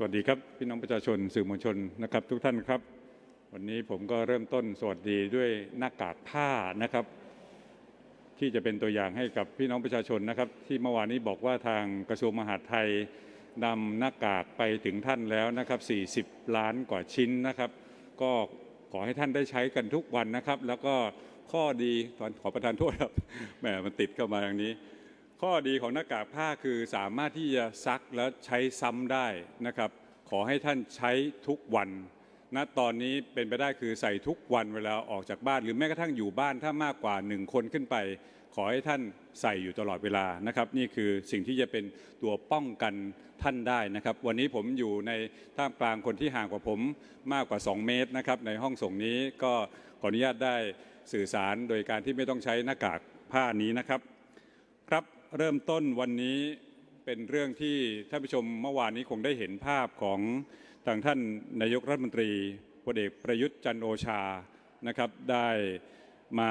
สวัสดีครับพี่น้องประชาชนสื่อมวลชนนะครับ ทุกท่านครับ วันนี้ผมก็เริ่มต้นสวัสดีด้วยหน้ากากผ้านะครับ ที่จะเป็นตัวอย่างให้กับพี่น้องประชาชนนะครับ ที่เมื่อวานนี้บอกว่าทางกระทรวงมหาดไทยนำหน้ากากไปถึงท่านแล้วนะครับ 40 ล้านกว่าชิ้นนะครับ ก็ขอให้ท่านได้ใช้กันทุกวันนะครับ แล้วก็ข้อดีตอนขอประทานโทษครับแหมมันติดเข้ามาอย่างนี้ ข้อดีของหน้ากากผ้าคือสามารถที่จะซักแล้วใช้ซ้ำได้นะครับ ขอให้ท่านใช้ทุกวันณตอนนี้เป็นไปได้คือใส่ทุกวันเวลาออกจากบ้าน หรือแม้กระทั่งอยู่บ้านถ้ามากกว่าหนึ่งคนขึ้นไป ขอให้ท่านใส่อยู่ตลอดเวลานะครับ นี่คือสิ่งที่จะเป็นตัวป้องกันท่านได้นะครับ วันนี้ผมอยู่ในท่ามกลางคนที่ห่างกว่าผมมากกว่า 2 เมตรนะครับในห้องส่งนี้ก็ขออนุญาตได้สื่อสารโดยการที่ไม่ต้องใช้หน้ากากผ้านี้นะครับ ครับ เริ่มต้นวันนี้เป็นเรื่องที่ท่านผู้ชมเมื่อวานนี้คงได้เห็นภาพของทางท่านนายกรัฐมนตรีพลเอกประยุทธ์จันโอชานะครับได้มา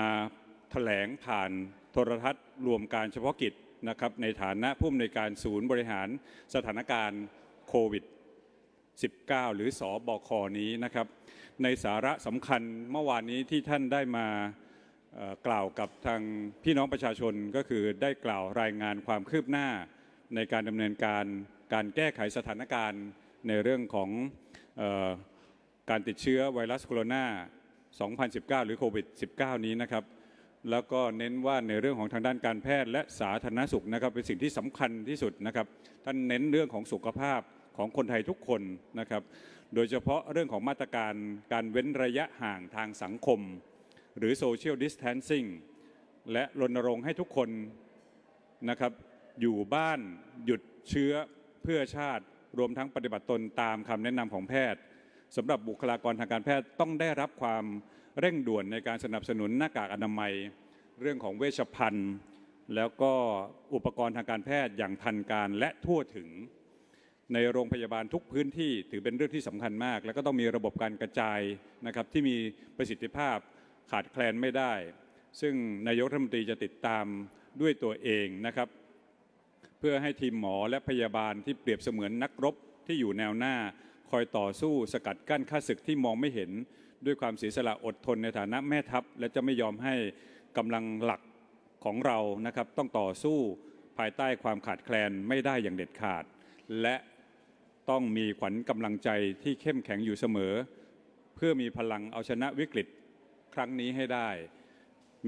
แถลงผ่านโทรทัศน์รวมการเฉพาะกิจนะครับในฐานะผู้อำนวยการศูนย์บริหารสถานการณ์โควิด 19 หรือสอบคนี้นะครับในสาระสำคัญเมื่อวานนี้ที่ท่านได้มา กล่าวกับทางพี่น้องประชาชนก็คือได้กล่าวรายงานความคืบหน้าในการดำเนินการการแก้ไขสถานการณ์ในเรื่องของออการติดเชื้อไวรัสโคโรนา 2019 หรือโควิด -19 นี้นะครับ แล้วก็เน้นว่าในเรื่องของทางด้านการแพทย์และสาธารณสุขนะครับ เป็นสิ่งที่สำคัญที่สุดนะครับ ท่านเน้นเรื่องของสุขภาพของคนไทยทุกคนนะครับ โดยเฉพาะเรื่องของมาตรการการเว้นระยะห่างทางสังคม หรือ Social Distancing และรณรงค์ให้ทุกคนนะครับอยู่บ้านหยุดเชื้อเพื่อชาติรวมทั้งปฏิบัติตนตามคำแนะนำของแพทย์สำหรับบุคลากรทางการแพทย์ต้องได้รับความเร่งด่วนในการสนับสนุนหน้ากากอนามัย เรื่องของเวชภัณฑ์ แล้วก็อุปกรณ์ทางการแพทย์อย่างทันการและทั่วถึง ในโรงพยาบาลทุกพื้นที่ถือเป็นเรื่องที่สำคัญมาก แล้วก็ต้องมีระบบการกระจายนะครับที่มีประสิทธิภาพ ขาดแคลนไม่ได้ ซึ่งนายกรัฐมนตรีจะติดตามด้วยตัวเองนะครับ เพื่อให้ทีมหมอและพยาบาลที่เปรียบเสมือนนักรบที่อยู่แนวหน้า คอยต่อสู้สกัดกั้นข้าศึกที่มองไม่เห็น ด้วยความเสียสละอดทนในฐานะแม่ทัพ และจะไม่ยอมให้กำลังหลักของเรานะครับต้องต่อสู้ภายใต้ความขาดแคลนไม่ได้อย่างเด็ดขาด และต้องมีขวัญกำลังใจที่เข้มแข็งอยู่เสมอ เพื่อมีพลังเอาชนะวิกฤต ครั้งนี้ให้ได้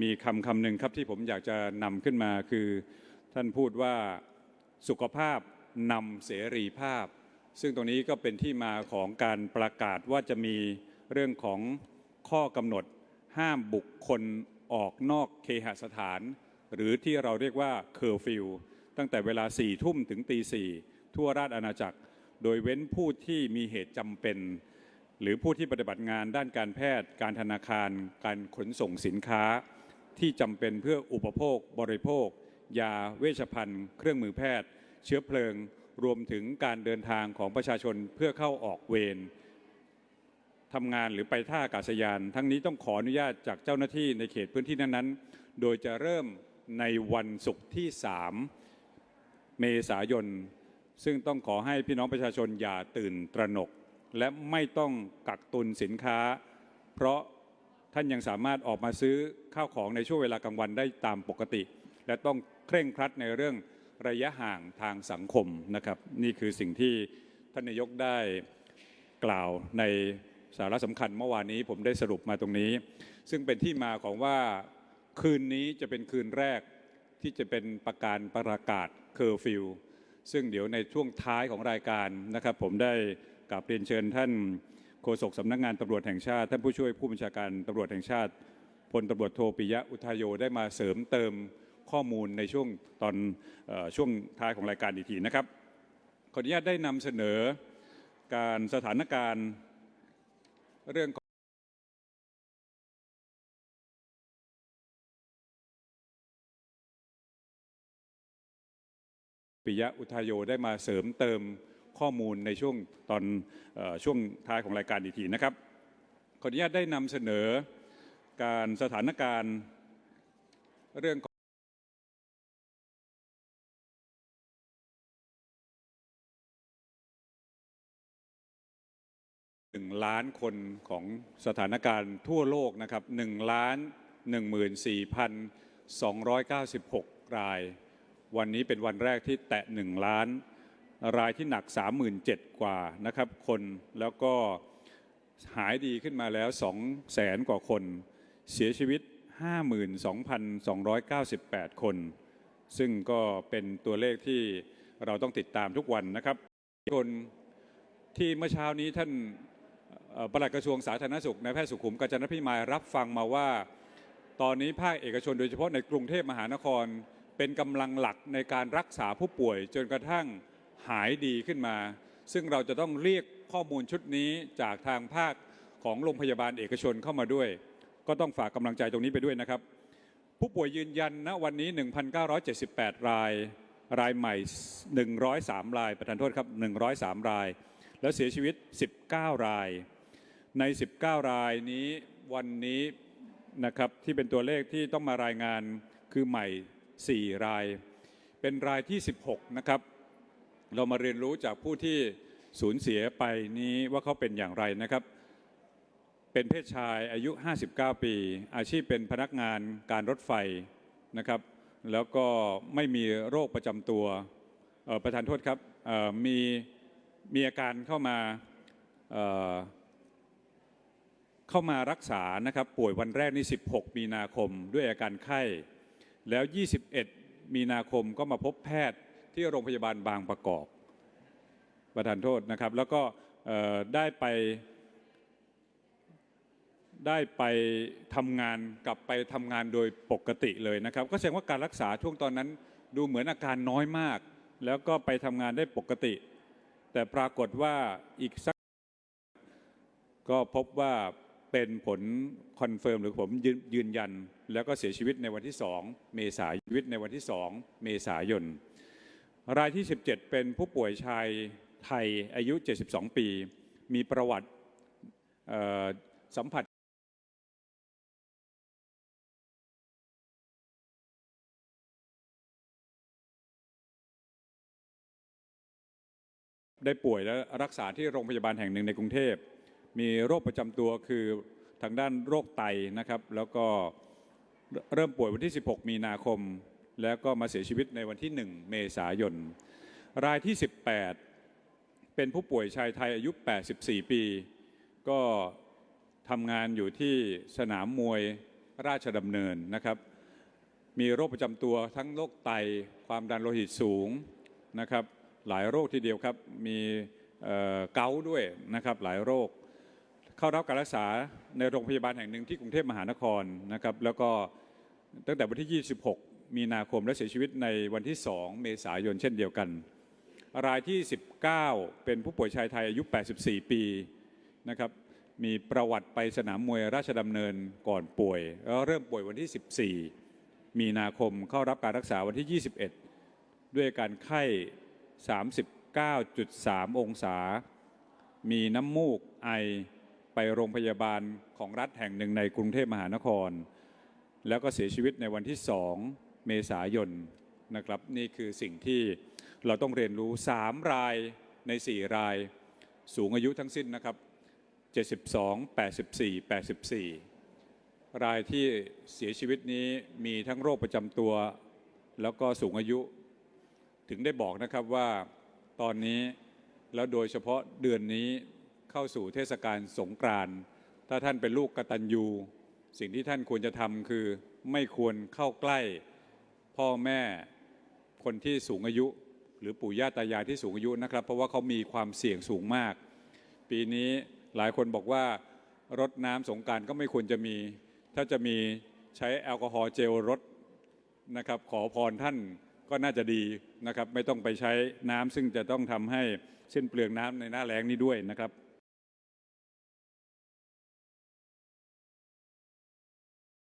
มีคำคำหนึ่งครับที่ผมอยากจะนำขึ้นมาคือ ท่านพูดว่าสุขภาพนำเสรีภาพ ซึ่งตรงนี้ก็เป็นที่มาของการประกาศว่าจะมีเรื่องของข้อกำหนดห้ามบุคคลออกนอกเคหสถาน หรือที่เราเรียกว่าเคอร์ฟิวตั้งแต่เวลาสี่ทุ่มถึงตีสี่ทั่วราชอาณาจักร โดยเว้นผู้ที่มีเหตุจำเป็น หรือผู้ที่ปฏิบัติงานด้านการแพทย์ การธนาคาร การขนส่งสินค้า ที่จำเป็นเพื่ออุปโภค บริโภค ยาเวชภัณฑ์ เครื่องมือแพทย์ เชื้อเพลิง รวมถึงการเดินทางของประชาชนเพื่อเข้าออกเวรทำงานหรือไปท่าอากาศยาน ทั้งนี้ต้องขออนุญาตจากเจ้าหน้าที่ในเขตพื้นที่นั้นๆ โดยจะเริ่มในวันศุกร์ที่ 3 เมษายน ซึ่งต้องขอให้พี่น้องประชาชนอย่าตื่นตระหนก และไม่ต้องกักตุนสินค้า เพราะท่านยังสามารถออกมาซื้อข้าวของในช่วงเวลากลางวันได้ตามปกติ และต้องเคร่งครัดในเรื่องระยะห่างทางสังคมนะครับ นี่คือสิ่งที่ท่านนายกได้กล่าวในสาระสำคัญเมื่อวานนี้ผมได้สรุปมาตรงนี้ ซึ่งเป็นที่มาของว่าคืนนี้จะเป็นคืนแรกที่จะเป็นประกาศประกาศเคอร์ฟิวซึ่งเดี๋ยวในช่วงท้ายของรายการนะครับ ผมได้ กราบเรียนเชิญท่านโฆษกสำนักงานตำรวจแห่งชาติ ท่านผู้ช่วยผู้บัญชาการตำรวจแห่งชาติพลตำรวจโทปิยะอุทายโยได้มาเสริมเติมข้อมูลในช่วงตอนออช่วงท้ายของรายการอีกทีนะครับ ขออนุญาตได้นำเสนอการสถานการณ์เรื่องของปิยะอุทายโยได้มาเสริมเติม ข้อมูลในช่วงตอนอช่วงท้ายของรายการอีกทีนะครับ ขออนุญาตได้นำเสนอการสถานการณ์เรื่องของล้านคนของสถานการณ์ทั่วโลกนะครับ1ล้าน14,296ราย วันนี้เป็นวันแรกที่แตะ1ล้าน รายที่หนัก 37,000 กว่านะครับคนแล้วก็หายดีขึ้นมาแล้ว2แสนกว่าคน เสียชีวิต 52,298 คน ซึ่งก็เป็นตัวเลขที่เราต้องติดตามทุกวันนะครับ คนที่เมื่อเช้านี้ท่านปลัดกระทรวงสาธารณสุขนายแพทย์สุขุมกาญจนพิมายรับฟังมาว่า ตอนนี้ภาคเอกชนโดยเฉพาะในกรุงเทพมหานคร เป็นกำลังหลักในการรักษาผู้ป่วยจนกระทั่ง หายดีขึ้นมา ซึ่งเราจะต้องเรียกข้อมูลชุดนี้จากทางภาคของโรงพยาบาลเอกชนเข้ามาด้วย ก็ต้องฝากกำลังใจตรงนี้ไปด้วยนะครับ ผู้ป่วยยืนยันณวันนี้ 1,978 ราย รายใหม่ 103 ราย ประธานโทษครับ 103 ราย แล้วเสียชีวิต 19 ราย ใน 19 รายนี้วันนี้นะครับที่เป็นตัวเลขที่ต้องมารายงานคือใหม่ 4 ราย เป็นรายที่ 16 นะครับ เรามาเรียนรู้จากผู้ที่สูญเสียไปนี้ว่าเขาเป็นอย่างไรนะครับ เป็นเพศชายอายุ 59 ปี อาชีพเป็นพนักงานการรถไฟนะครับ แล้วก็ไม่มีโรคประจำตัวประธานโทษครับมีมีอาการเข้ามาเเข้ามารักษานะครับ ป่วยวันแรกนี่ 16 มีนาคมด้วยอาการไข้ แล้ว 21 มีนาคมก็มาพบแพทย์ ที่โรงพยาบาลบางประกอบ ประธานโทษนะครับ แล้วก็ได้ไปได้ไปทำงานกลับไปทำงานโดยปกติเลยนะครับ ก็แสดงว่าการรักษาช่วงตอนนั้นดูเหมือนอาการน้อยมาก แล้วก็ไปทำงานได้ปกติ แต่ปรากฏว่าอีกสัก ก็พบว่าเป็นผลคอนเฟิร์มหรือผมยืนยืนยัน แล้วก็เสียชีวิตในวันที่ 2 เมษายนชีวิตในวันที่ 2 เมษายน รายที่ 17 เป็นผู้ป่วยชายไทยอายุ 72 ปี มีประวัติสัมผัสได้ป่วยและรักษาที่โรงพยาบาลแห่งหนึ่งในกรุงเทพ มีโรคประจำตัวคือทางด้านโรคไตนะครับ แล้วก็เริ่มป่วยวันที่ 16 มีนาคม แล้วก็มาเสียชีวิตในวันที่ 1 เมษายน รายที่ 18 เป็นผู้ป่วยชายไทยอายุ 84 ปี ก็ทำงานอยู่ที่สนามมวยราชดำเนินนะครับ มีโรคประจำตัวทั้งโรคไต ความดันโลหิตสูงนะครับ หลายโรคทีเดียวครับ มีเกาด้วยนะครับ หลายโรค เข้ารับการรักษาในโรงพยาบาลแห่งหนึ่งที่กรุงเทพมหานครนะครับ แล้วก็ตั้งแต่วันที่ 26 มีนาคมและเสียชีวิตในวันที่ 2 เมษายนเช่นเดียวกัน รายที่ 19 เป็นผู้ป่วยชายไทยอายุ 84 ปีนะครับมีประวัติไปสนามมวยราชดำเนินก่อนป่วยแล้วเริ่มป่วยวันที่ 14 มีนาคมเข้ารับการรักษาวันที่ 21 ด้วยการไข้ 39.3 องศา มีน้ำมูกไอไปโรงพยาบาลของรัฐแห่งหนึ่งในกรุงเทพมหานคร แล้วก็เสียชีวิตในวันที่ 2 เมษายนนะครับนี่คือสิ่งที่เราต้องเรียนรู้ 3 รายใน 4 ราย สูงอายุทั้งสิ้นนะครับ 72 84 84 รายที่เสียชีวิตนี้มีทั้งโรคประจำตัว แล้วก็สูงอายุ ถึงได้บอกนะครับว่าตอนนี้แล้วโดยเฉพาะเดือนนี้เข้าสู่เทศกาลสงกรานต์ถ้าท่านเป็นลูกกตัญญู สิ่งที่ท่านควรจะทำคือไม่ควรเข้าใกล้ พ่อแม่คนที่สูงอายุ หรือปู่ย่าตายายที่สูงอายุนะครับ เพราะว่าเขามีความเสี่ยงสูงมาก ปีนี้หลายคนบอกว่ารดน้ำสงการก็ไม่ควรจะมี ถ้าจะมีใช้แอลกอฮอล์เจลรดนะครับขอพรท่านก็น่าจะดีนะครับ ไม่ต้องไปใช้น้ำซึ่งจะต้องทำให้เส้นเปลืองน้ำในหน้าแล้งนี้ด้วยนะครับ